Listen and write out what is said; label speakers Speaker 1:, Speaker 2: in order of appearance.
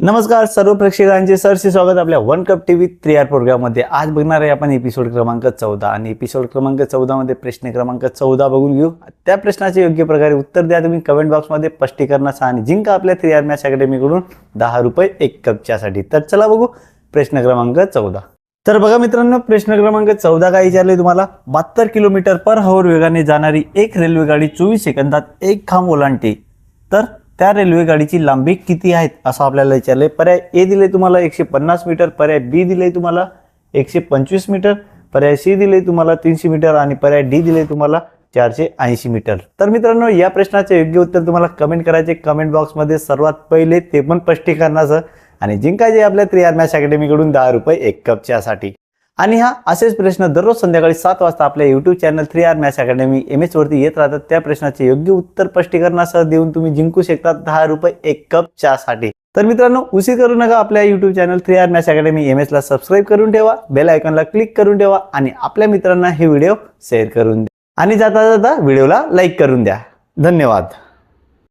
Speaker 1: नमस्कार सर्व प्रेक्षकांचे सरसे स्वागत आपल्या one cup TV three R प्रोग्राममध्ये. आज बघणार आहे आपण एपिसोड क्रमांक चौदा. आणि एपिसोड क्रमांक चौदामध्ये प्रश्न क्रमांक चौदा बघून घेऊ. त्या प्रश्नाचे योग्य प्रकारे उत्तर द्या. तुम्ही कमेंट बॉक्समध्ये स्पष्टीकरणाचा आणि जिंका आपल्या थ्री आर मॅच अकॅडमीकडून दहा रुपये एक कपच्यासाठी तर चला बघू प्रश्न क्रमांक चौदा. तर बघा मित्रांनो प्रश्न क्रमांक चौदा काय विचारले तुम्हाला? बहात्तर किलोमीटर पर हवर वेगाने जाणारी एक रेल्वे गाडी चोवीस सेकंदात एक खांब ओलांडते. तर त्या रेल्वे गाडीची लांबी किती आहेत असं आपल्याला विचारलं. आहे पर्याय ए दिले तुम्हाला एकशे पन्नास मीटर पर्याय बी दिले तुम्हाला एकशे पंचवीस मीटर पर्याय सी दिले तुम्हाला तीनशे मीटर आणि पर्याय डी दिले तुम्हाला चारशे ऐंशी मीटर. तर मित्रांनो या प्रश्नाचे योग्य उत्तर तुम्हाला कमेंट करायचे. कमेंट बॉक्समध्ये सर्वात पहिले ते पण स्पष्टीकरणाचं आणि जिंकायचे आपल्या त्रियार मॅच अकॅडमीकडून दहा रुपये एक कप चहासाठी आणि हा असेच प्रश्न दररोज संध्याकाळी सात वाजता आपल्या YouTube channel three R match academy M एसवरती येत राहतात. त्या प्रश्नाचे योग्य उत्तर स्पष्टीकरणासह देऊन तुम्ही जिंकू शकता दहा रुपये एक कप चहासाठी. तर मित्रांनो उशीर करू नका आपल्या YouTube channel three R match academy M एसला ला सबस्क्राईब करून ठेवा बेल आयकॉनला क्लिक करून ठेवा आणि आपल्या मित्रांना हे व्हिडिओ शेअर करून द्या. आणि जाता जाता व्हिडिओला लाईक करून द्या. धन्यवाद.